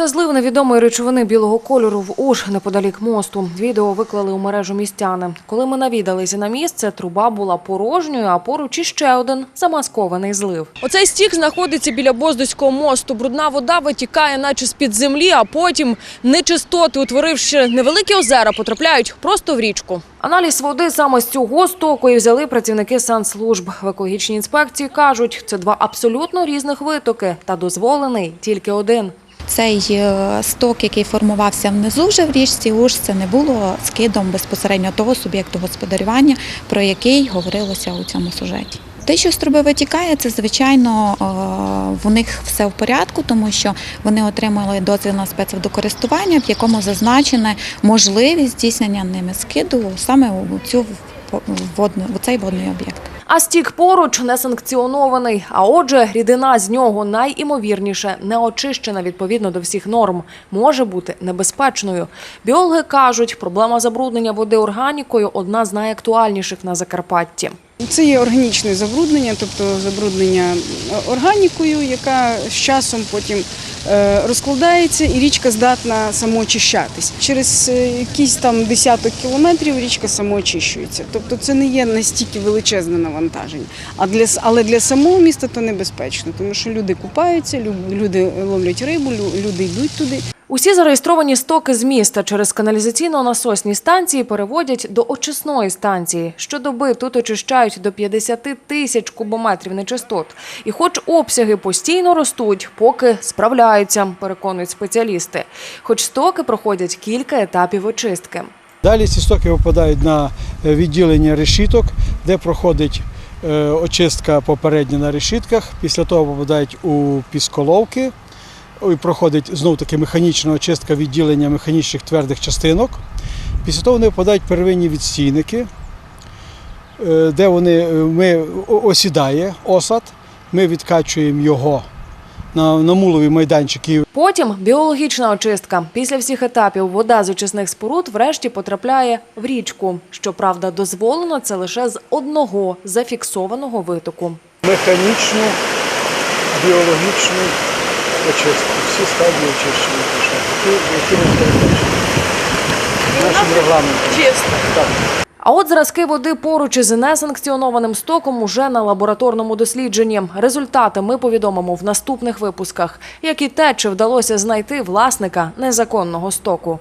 Це злив невідомої речовини білого кольору в Уж неподалік мосту. Відео виклали у мережу містяни. Коли ми навідалися на місце, труба була порожньою, а поруч іще один замаскований злив. Оцей стік знаходиться біля Боздоського мосту. Брудна вода витікає, наче з-під землі, а потім нечистоти, утворивши невеликі озера, потрапляють просто в річку. Аналіз води саме з цього стоку і взяли працівники санслужб. В екологічній інспекції кажуть, це два абсолютно різних витоки, та дозволений тільки один. Цей е, сток, який формувався внизу вже в річці Уж, це не було скидом безпосередньо того суб'єкту господарювання, про який говорилося у цьому сюжеті. Те, що з труби витікає, це звичайно е, в них все в порядку, тому що вони отримали дозвіл на спецводокористування, в якому зазначена можливість здійснення ними скиду саме у цю водну, у цей водний об'єкт. А стік поруч не санкціонований. А отже, рідина з нього найімовірніше не очищена відповідно до всіх норм, може бути небезпечною. Біологи кажуть, проблема забруднення води органікою одна з найактуальніших на Закарпатті. Це є органічне забруднення, тобто забруднення органікою, яка з часом потім розкладається, і річка здатна самоочищатись. Через е, якісь там десяток кілометрів річка самоочищується. Тобто це не є настільки величезне навантаження. А для але для самого міста то небезпечно, тому що люди купаються, лю- люди ловлять рибу, лю- люди йдуть туди. Усі зареєстровані стоки з міста через каналізаційно-насосні станції переводять до очисної станції. Щодоби тут очищають до 50 тисяч кубометрів нечистот. І хоч обсяги постійно ростуть, поки справляються, переконують спеціалісти. Хоч стоки проходять кілька етапів очистки. Далі ці стоки випадають на е, відділення решіток, де проходить е, очистка попередня на решітках. Після того попадають у пісколовки. І проходить знов таки механічна очистка відділення механічних твердих частинок. Після того вони попадають в первинні відстійники, е, де вони, е, ми осідає осад, ми відкачуємо його на, на мулові майданчики Потім біологічна очистка. Після всіх етапів вода з очисних споруд врешті потрапляє в річку. Щоправда, дозволено це лише з одного зафіксованого витоку. механічну, біологічну очистку. Всі стадії очищення пішли, Які, які ми передбачили. Нашим регламентом. Так. А от зразки води поруч із несанкціонованим стоком уже на лабораторному дослідженні. Результати ми повідомимо в наступних випусках, як і те, чи вдалося знайти власника незаконного стоку.